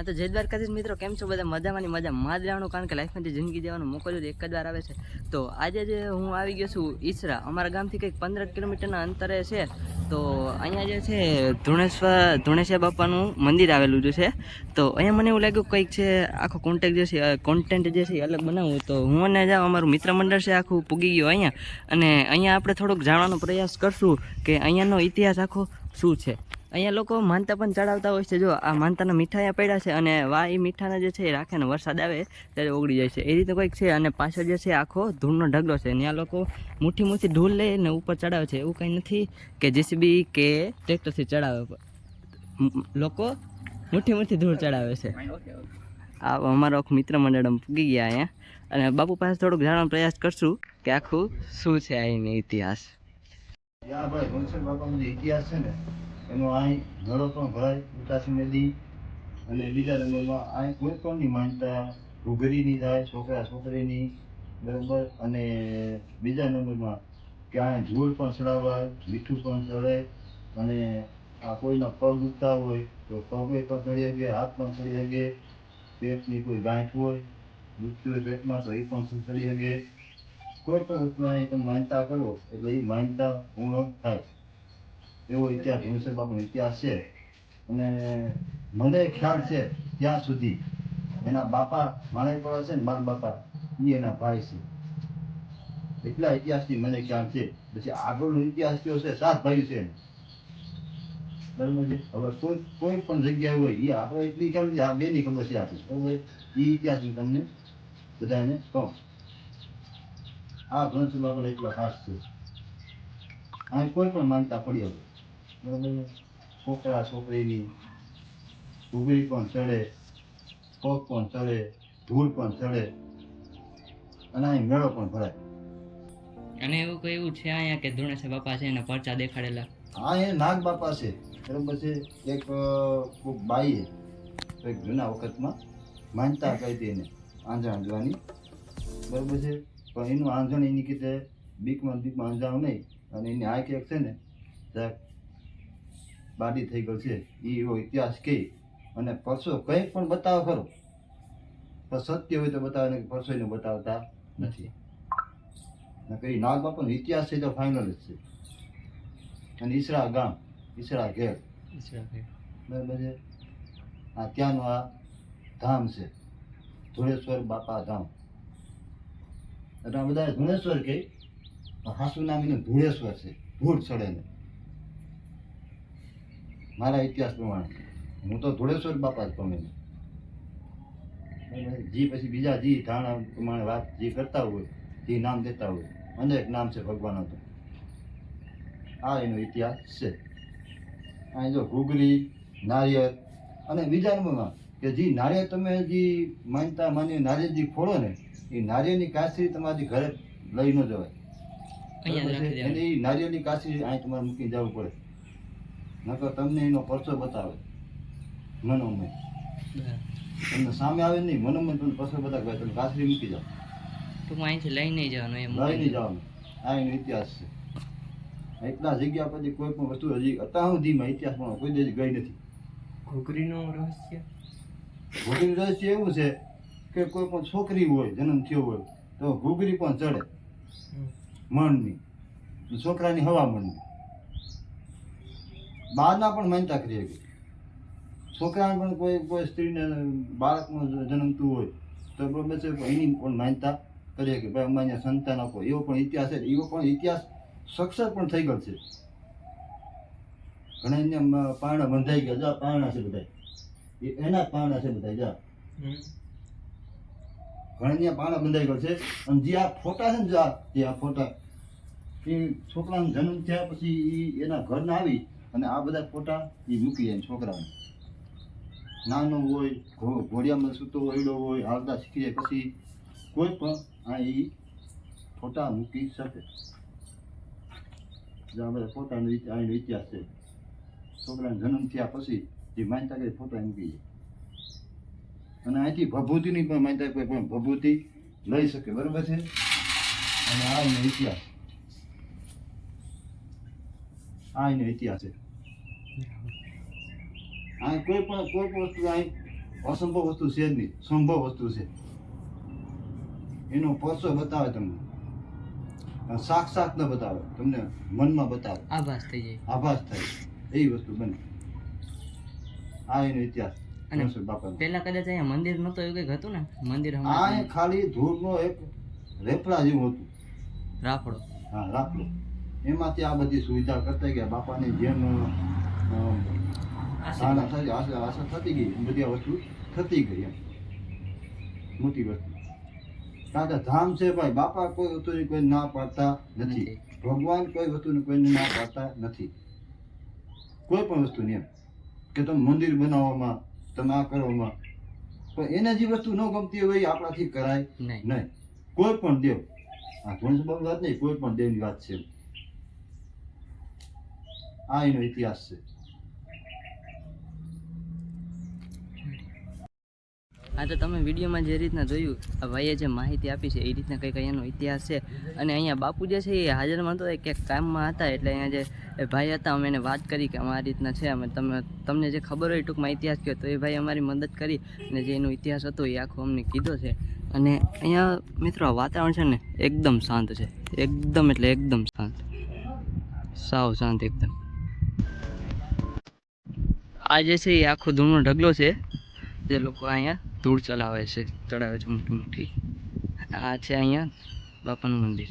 હા, તો જય દ્વારકાધીશ મિત્રો, કેમ છો બધા? મજામાં ની મજા માં જ રહેવાનું, કારણ કે લાઈફમાંથી જિંદગી દેવાનો મોકો જ એક જ વાર આવે છે. તો આજે જે હું આવી ગયો છું, ઈસરા, અમારા ગામથી કંઈક પંદર કિલોમીટરના અંતરે છે. તો અહીંયા જે છે ધુણેશ્વર ધુણેશ્વર બાપાનું મંદિર આવેલું જે છે. તો અહીંયા મને એવું લાગ્યું કંઈક છે, આખો કોન્ટેક્ટ જે છે કોન્ટેન્ટ જે છે એ અલગ બનાવવું તો હું અને જાઉં અમારું મિત્ર મંડળ છે, આખું પૂગી ગયું અહીંયા. અને અહીંયા આપણે થોડોક જાણવાનો પ્રયાસ કરશું કે અહીંયાનો ઇતિહાસ આખો શું છે? અહીંયા લોકો માનતા પણ ચડાવતા હોય છે. જો આ માનતાના મીઠાઈયા પડ્યા છે અને વા એ મીઠાના જે છે એ રાખે ને વરસાદ આવે ત્યારે ઓગળી જાય છે. એ રીતે કંઈક છે અને પાછળ જે છે આખો ધૂળનો ઢગલો છે. ત્યાં લોકો મુઠ્ઠી મુઠ્ઠી ધૂળ લે ને ઉપર ચડાવે છે. એવું કંઈ નથી કે જેસીબી કે ટ્રેક્ટરથી ચડાવે. લોકો મુઠ્ઠી મુઠ્ઠી ધૂળ ચડાવે છે. આ અમારો મિત્ર મંડળ પૂગી ગયા અહીંયા. અને બાપુ પાસે થોડુંક જાણવાનો પ્રયાસ કરશું કે આખું શું છે અહીંનો ઇતિહાસ. ઇતિહાસ છે ને એનો અહીં ઘડો પણ ભરાય ઉતાસી નદી અને બીજા નંબરમાં અહીં કોઈ પણની માનતા ઘૂઘરીની થાય, છોકરા છોકરીની બરાબર અને બીજા નંબરમાં કે અહીં ધૂળ પણ ચડાવાય મીઠું પણ ચડે અને આ કોઈના પગ દુખતા હોય તો પગે પણ ચડી શકે, હાથ પણ ચડી શકે, પેટની કોઈ ગાંઠ હોય, મૃત્યુ હોય પેટમાં તો એ પણ ચડી શકે? કોઈ પણ અહીં તમે માનતા કરો એટલે એ માનતા પૂર્ણ થાય. એવો ઇતિહાસ ભીમસેન બાપાનો ઇતિહાસ છે અને મને ખ્યાલ છે ત્યાં સુધી એના બાપા માણેકવાળા છે ને મારા બાપા એ એના ભાઈ છે. એટલા ઇતિહાસથી મને ખ્યાલ છે પછી આગળનો ઇતિહાસ કયો છે, સાત ભાઈ છે બરાબર હવે કોઈ કોઈ પણ જગ્યાએ હોય એ આપણે એટલી ખ્યાલ નથી આ બેની ખબર છે આપી બરાબર એ ઇતિહાસ હું તમને બધાને કહું. આ ઘનશ્યામ બાપાનો એટલો ખાસ છે. આ કોઈ પણ માનતા પડી હવે બરાબર છોકરા છોકરીની ઉગરી પણ ચડે પગ પણ ચડે ધૂળ પણ ચડે અને અહીં મેળો પણ ભરાય. અને એવું એવું છે અહીંયા કે ધુણેશ્વર બાપા છે એના પરચા દેખાડેલા? હા એ નાગ બાપા છે. બરાબર છે. એક ખૂબ કોક બાઈએ એક જૂના વખતમાં માનતા કહી હતી એને આંજણ આંજવાની બરાબર છે. પણ એનું આંજણ એની કીધે બીકમાં બીકમાં આંજાવ નહીં. અને એની આંખ એક છે ને જરાક બાડી થઈ ગયો છે. એ એવો ઇતિહાસ કહી અને પરસો કંઈ પણ બતાવો ખરો. પણ સત્ય હોય તો બતાવે ને પરસો એને બતાવતા નથી. નકર ઈ નાગ બાપાનો ઇતિહાસ છે તો ફાઇનલ જ છે. અને ઈસરા ગામ ઈસરા ઘેર. બરાબર છે? આ ત્યાંનું આ ધામ છે. ધુળેશ્વર બાપા ધામ. એટલે આ બધા ધુળેશ્વર કહે હાસુ નામ એનું ધુળેશ્વર છે. ધૂળ ચડે ને. મારા ઇતિહાસ પ્રમાણે. હું તો ધુળેશ્વર બાપા જ એને બરાબર? જી પછી બીજા જી ધારણા પ્રમાણે વાત જે કરતા હોય જે નામ દેતા હોય અનેક નામ છે ભગવાનનો તો. આ એનો ઇતિહાસ છે. અહીં જો ઘૂઘરી નારિયેળ અને બીજા નંબરમાં કે જે નારિયેળ તમે જે માનતા માની નારિયેળ જે ફોડો ને એ નારિયેળની કાશી તમારી ઘરે લઈ ન જવાય. અહીંયા જ બરાબર રાખી છે? અને એ નારિયેળની કાશી અહીં તમારે મૂકીને જવું પડે. નકર તમને એનો પરચો બતાવે. મનોમય. તમને સામે આવે નહીં મનોમય તમને પરચો બતાવે. તમે કાસરી મૂકી જાઓ. ટૂંકમાં અહીંથી લઈ નહીં જવાનું એમ લઈ નહીં જવાનું. આ એનો ઇતિહાસ છે. એટલા જગ્યા પછી કોઈ પણ વસ્તુ હજી અત્યાર સુધીમાં ઇતિહાસમાં કોઈ દેશ ગઈ નથી. ઘૂઘરીનું રહસ્ય? ઘોઘરીનું રહસ્ય એવું છે કે કોઈ પણ છોકરી હોય જન્મ થયો હોય તો ઘૂઘરી પણ ચડે. મણની. છોકરાની હવા મણની. બહારના પણ માનતા કરી શકે છોકરાને પણ કોઈ કોઈ સ્ત્રીને બાળકનું જન્મતું હોય તો બરોબર છે એની પણ માનતા કરી શકે ભાઈ અમારે સંતાન આપો એવો પણ ઇતિહાસ છે એવો પણ ઇતિહાસ સક્ષર પણ થઈ ગયો છે. ઘણા એને પારણા બંધાઈ ગયા. જા પારણા છે બધા એ એના પારણા છે બધા જા. ઘણા પારણા બંધાઈ ગયો છે. અને જે આ ફોટા છે ને જે આ ફોટા એ છોકરાનો જન્મ થયા પછી એ એના ઘરના આવી અને આ બધા ફોટા એ મૂકી જાય છોકરાને. નાનો હોય ઘોડિયામાં સૂતો હોયડો હોય, હાલતા શીખી જાય પછી કોઈ પણ આ એ ફોટા મૂકી શકે. આ બધા ફોટાનો આનો ઇતિહાસ છે. છોકરાનો જન્મ થયા પછી જે માનતા કરી ફોટા મૂકી જાય. અને અહીંથી ભભૂતિની પણ માનતા કોઈ પણ ભભૂતિ લઈ શકે. બરાબર છે? અને આ ઇતિહાસ આ એનો ઇતિહાસ છે. આ કોઈ પણ કોઈ પણ વસ્તુ અહીં અસંભવ વસ્તુ છે જ નહીં. સંભવ વસ્તુ છે. એનો પરસો બતાવે તમને. સાક્ષાત ન બતાવે. તમને મનમાં બતાવે. આભાસ થઈ જાય. આભાસ થાય. એવી વસ્તુ બને. આ એનો ઇતિહાસ. અને પેલા કદાચ અહીંયા મંદિર નહોતું એવું કંઈક હતું ને? મંદિર આ ખાલી ધૂળનો એક રેફડા જેવું હતું. રાફડો. હા રાખલો એમાંથી આ બધી સુવિધા કરતા ગયા. બાપાની જેમ સાના થતી આશા આશા થતી ગઈ. એમ બધી આ વસ્તુ થતી ગઈ એમ. મોટી વસ્તુ. કારણ કે ધામ છે ભાઈ. બાપા કોઈ વસ્તુની કોઈ ના પાડતા નથી. ભગવાન કોઈ વસ્તુની કોઈને ના પાડતા નથી. કોઈ પણ વસ્તુની એમ. કે તમે મંદિર બનાવવામાં તમે આ કરવામાં. પણ એને જે વસ્તુ ન ગમતી હોય એ આપણાથી કરાય નહીં. કોઈ પણ દેવ. આ ધ્વંસબાબુ વાત નહીં. કોઈ પણ દેવની વાત છે આ એનો ઇતિહાસ છે હા, તો તમે વિડીયોમાં જે રીતના જોયું, આ ભાઈએ જે માહિતી આપી છે, એ રીતના કંઈક અહીંયાનો ઇતિહાસ છે. અને અહીંયા બાપુ જે છે, એ હાજરમાં તો ક્યાંક કામમાં હતા, એટલે અહીંયા જે ભાઈ હતા, અમે એને વાત કરી કે આ રીતના છે. અમે તમે તમને જે ખબર હોય ટૂંકમાં ઇતિહાસ કહો તો એ ભાઈ અમારી મદદ કરી અને જે એનો ઇતિહાસ હતો, એ આખો અમને કીધો છે. અને અહીંયા મિત્રો વાતાવરણ છે ને, એકદમ શાંત છે. એકદમ એટલે એકદમ શાંત. સાવ શાંત એકદમ. આ જે છે એ આખો ધૂળનો ઢગલો છે, જે લોકો અહીંયા ધૂળ ચલાવે છે, ચડાવે છે મોટી મોટી આ છે અહીંયા બાપાનું મંદિર.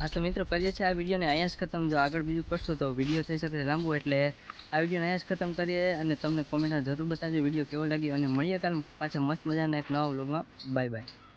હા, તો મિત્રો, કરીએ છીએ આ વિડીયોને અહીંયા જ ખતમ. જો આગળ બીજું કરશો તો વીડિયો થઈ શકે લાંબુ, એટલે આ વિડીયોને અહીંયા જ ખતમ કરીએ અને તમને કોમેન્ટમાં જરૂર બતાવજો વીડિયો કેવો લાગ્યો, અને મળીએ કાલ પાછા મસ્ત મજાના એક નવા વ્લોગમાં. Bye bye.